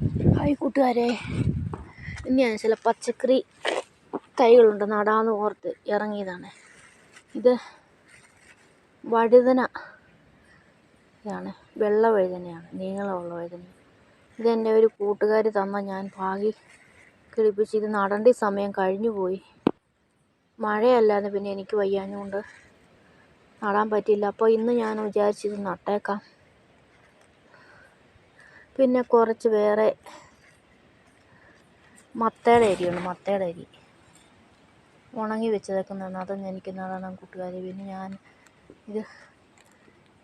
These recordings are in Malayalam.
ഹായ് കൂട്ടുകാരെ. ഇന്ന് ഞാൻ ചില പച്ചക്കറി തൈകളുണ്ട്. നടാന്ന് ഓർത്ത് ഇറങ്ങിയതാണ്. ഇത് വഴുതന ഇതാണ്. വെള്ള വഴുതനയാണ്. നീളമുള്ള വഴുതന. ഇതെന്റെ ഒരു കൂട്ടുകാർ തന്ന ഞാൻ ഭാഗി കിളിപ്പിച്ച്. ഇത് നടേണ്ട സമയം കഴിഞ്ഞു പോയി. മഴയല്ലാതെ പിന്നെ എനിക്ക് വയ്യാഞ്ഞുകൊണ്ട് നടാൻ പറ്റിയില്ല. അപ്പോൾ ഇന്ന് ഞാൻ വിചാരിച്ചിത് നട്ടേക്കാം. പിന്നെ കുറച്ച് വേറെ മത്തയുടെ അരിയുണ്ട് മത്തയുടെ അരി. ഉണങ്ങി വെച്ചേക്കുന്നതാണ് അതും എനിക്ക് നടണം കൂട്ടുകാരി. പിന്നെ ഞാൻ ഇത്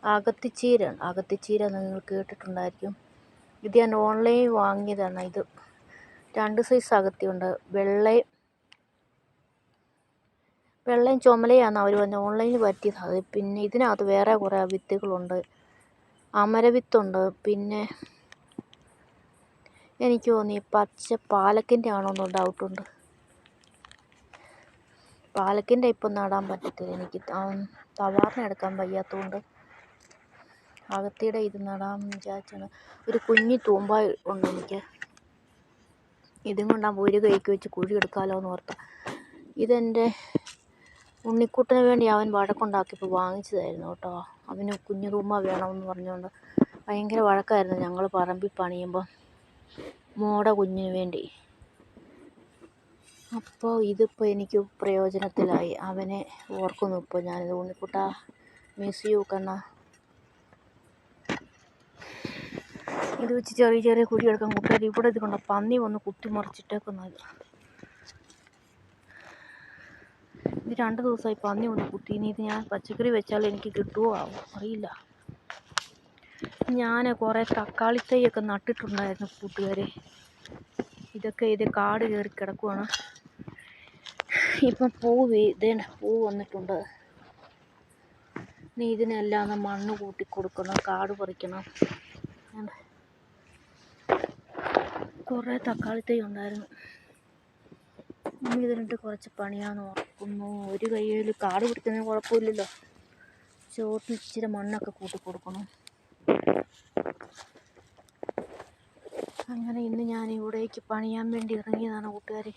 അകത്തിച്ചീര അകത്തിച്ചീര നിങ്ങൾ കേട്ടിട്ടുണ്ടായിരിക്കും. ഇത് ഞാൻ ഓൺലൈൻ വാങ്ങിയതാണ്. ഇത് രണ്ട് സൈസ് അകത്തിയുണ്ട്. വെള്ളയും വെള്ളയും ചുമലയാണ് അവർ വന്ന് ഓൺലൈനിൽ പറ്റിയതാണ് പിന്നെ ഇതിനകത്ത് വേറെ കുറേ വിത്തുകളുണ്ട്. അമരവിത്തുണ്ട്. പിന്നെ എനിക്ക് തോന്നി പച്ച പാലക്കിന്റെ ആണോന്ന് ഡൗട്ടുണ്ട് പാലക്കിന്റെ ഇപ്പം നടാൻ പറ്റത്തില്ല. എനിക്ക് തവാറിന് എടുക്കാൻ വയ്യാത്തതുകൊണ്ട് അകത്തിയുടെ ഇത് നടാമെന്ന് വിചാരിച്ചാണ്. ഒരു കുഞ്ഞി തൂമ്പ ഉണ്ട് എനിക്ക്. ഇതും കൊണ്ടാകുമ്പോൾ ഒരു കൈക്ക് വെച്ച് കുഴി എടുക്കാമല്ലോ എന്ന് ഓർത്ത. ഇതെന്റെ ഉണ്ണിക്കുട്ടന് വേണ്ടി അവൻ വഴക്കുണ്ടാക്കിയപ്പോൾ വാങ്ങിച്ചതായിരുന്നു കേട്ടോ. അവന് കുഞ്ഞു തൂമ്പ വേണമെന്ന് പറഞ്ഞുകൊണ്ട് ഭയങ്കര വഴക്കായിരുന്നു ഞങ്ങൾ പറമ്പിൽ പണിയുമ്പോൾ മോടെ കുഞ്ഞിന് വേണ്ടി. അപ്പോൾ ഇതിപ്പോൾ എനിക്ക് പ്രയോജനത്തിലായി. അവനെ ഓർക്കുന്നു ഇപ്പോൾ ഞാനിത് ഉണ്ണിക്കുട്ട മിസ് യു കണ്ണ. ഇത് വെച്ച് ചെറിയ ചെറിയ കുഴിയെടുക്കാൻ കൂട്ടുകാർ ഇവിടെ ഇത് കൊണ്ട്? പന്നി വന്ന് കുത്തിമറിച്ചിട്ടേക്കുന്നത് ഇത് രണ്ട് ദിവസമായി പന്നി വന്ന് കുത്തി. ഇനി ഇത് ഞാൻ പച്ചക്കറി വെച്ചാൽ എനിക്ക് കിട്ടുമോ ആവും അറിയില്ല. ഞാൻ കുറേ തക്കാളി തൈയൊക്കെ നട്ടിട്ടുണ്ടായിരുന്നു കൂട്ടുകാരെ. ഇതൊക്കെ ഇത് കാട് കയറി കിടക്കുവാണ്. ഇപ്പം പൂവ് ഇതേണ്ട പൂ വന്നിട്ടുണ്ട്. ഇനി ഇതിനെല്ലാം മണ്ണ് കൂട്ടി കൊടുക്കണം കാട് പറിക്കണം. കുറേ തക്കാളി തൈ ഉണ്ടായിരുന്നു. ഇനി ഇതിനിട്ട് കുറച്ച് പണിയാന്ന് ഓർക്കുന്നു. ഒരു കയ്യിൽ കാട് പിടിക്കുന്നതിന് കുഴപ്പമില്ലല്ലോ. ചോട്ടിൽ ഇച്ചിരി മണ്ണൊക്കെ കൂട്ടി കൊടുക്കണം അങ്ങനെ ഇന്ന് ഞാൻ ഇവിടേക്ക് പണിയാൻ വേണ്ടി ഇറങ്ങിയതാണ് കൂട്ടുകാരെ.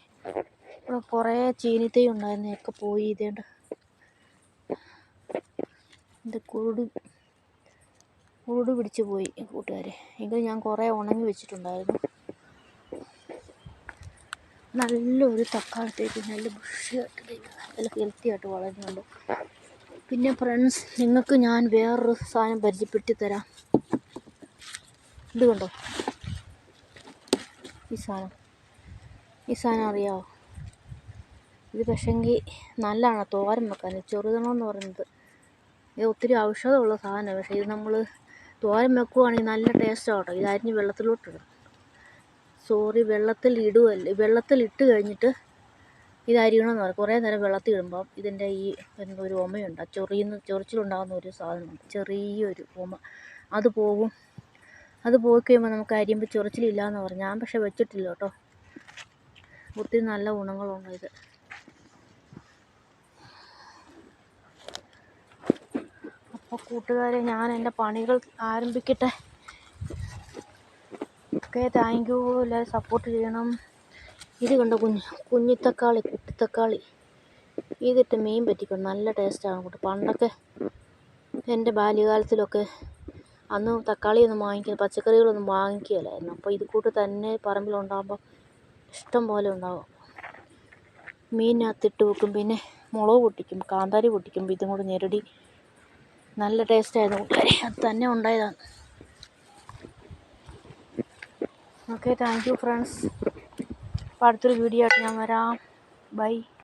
ഇവിടെ കുറേ ചീനിത്തൈ ഉണ്ടായിരുന്നു ഒക്കെ പോയി ഇതേണ്ട. ഇത് കുരുട് കുരുട് പിടിച്ച് പോയി കൂട്ടുകാരെ. എങ്കിലും ഞാൻ കുറേ ഉണങ്ങി വെച്ചിട്ടുണ്ടായിരുന്നു. നല്ലൊരു തക്കാളത്തേക്ക് നല്ല ബുഷിയായിട്ട് നല്ല ഹെൽത്തി ആയിട്ട് വളരുന്നുണ്ട്. പിന്നെ ഫ്രണ്ട്സ് നിങ്ങൾക്ക് ഞാൻ വേറൊരു സാധനം പരിചയപ്പെടുത്തി തരാം ഇത് കണ്ടോ? ഈ സാധനം. ഈ സാധനം അറിയാമോ ഇത് പക്ഷെങ്കിൽ നല്ലതാണ് തോരൻ വെക്കാൻ. ചെറുതണമെന്ന് പറയുന്നത്. ഇത് ഒത്തിരി ഔഷധമുള്ള സാധനമാണ്. പക്ഷേ ഇത് നമ്മൾ തോരൻ വെക്കുവാണെങ്കിൽ നല്ല ടേസ്റ്റാണ് കേട്ടോ. ഇത് അരിഞ്ഞ് വെള്ളത്തിലോട്ടിടും സോറി വെള്ളത്തിൽ ഇടുവല്ലേ. വെള്ളത്തിൽ ഇട്ട് കഴിഞ്ഞിട്ട് ഇത് അരിയണമെന്ന് പറയും. കുറേ നേരം വെള്ളത്തിൽ ഇടുമ്പം ഇതിന്റെ ഈ ഒരു ഉമയുണ്ട് ചൊറിയുന്ന ചൊറിച്ചിലുണ്ടാകുന്ന ഒരു സാധനമുണ്ട്. ചെറിയൊരു ഉമ അത് പോകും. അത് പോയി കഴിയുമ്പോൾ നമുക്ക് അരിയുമ്പോൾ ചൊറിച്ചിലില്ല എന്ന് പറഞ്ഞു ഞാൻ പക്ഷെ വെച്ചിട്ടില്ല കേട്ടോ. ഒത്തിരി നല്ല ഗുണങ്ങളുണ്ട് ഇത്. അപ്പോൾ കൂട്ടുകാരെ ഞാൻ എന്റെ പണികൾ ആരംഭിക്കട്ടെ. Okay thank you. എല്ലാവരും സപ്പോർട്ട് ചെയ്യണം. ഇത് കണ്ട കുഞ്ഞ് കുഞ്ഞിത്തക്കാളി കുട്ടിത്തക്കാളി ഇതിട്ട് മീൻ പറ്റിക്കണം നല്ല ടേസ്റ്റാണ് കൂട്ട്. പണ്ടൊക്കെ എന്റെ ബാല്യകാലത്തിലൊക്കെ അന്ന് തക്കാളിയൊന്നും വാങ്ങിക്കുക പച്ചക്കറികളൊന്നും വാങ്ങിക്കുകയില്ലായിരുന്നു അപ്പോൾ ഇത് കൂട്ട് തന്നെ പറമ്പിലുണ്ടാകുമ്പോൾ ഇഷ്ടം പോലെ ഉണ്ടാകും മീനിനകത്തിട്ട് വെക്കും പിന്നെ മുളക് പൊട്ടിക്കും കാന്താരി പൊട്ടിക്കും ഇതും കൂടെ ഞെരടി. നല്ല ടേസ്റ്റായിരുന്നു കൂട്ടുകാരെ. അത് തന്നെ ഉണ്ടായതാണ്. ഓക്കെ താങ്ക് യു ഫ്രണ്ട്സ് അപ്പോൾ അടുത്തൊരു വീഡിയോ ആയിട്ട് ഞാൻ വരാം. ബൈ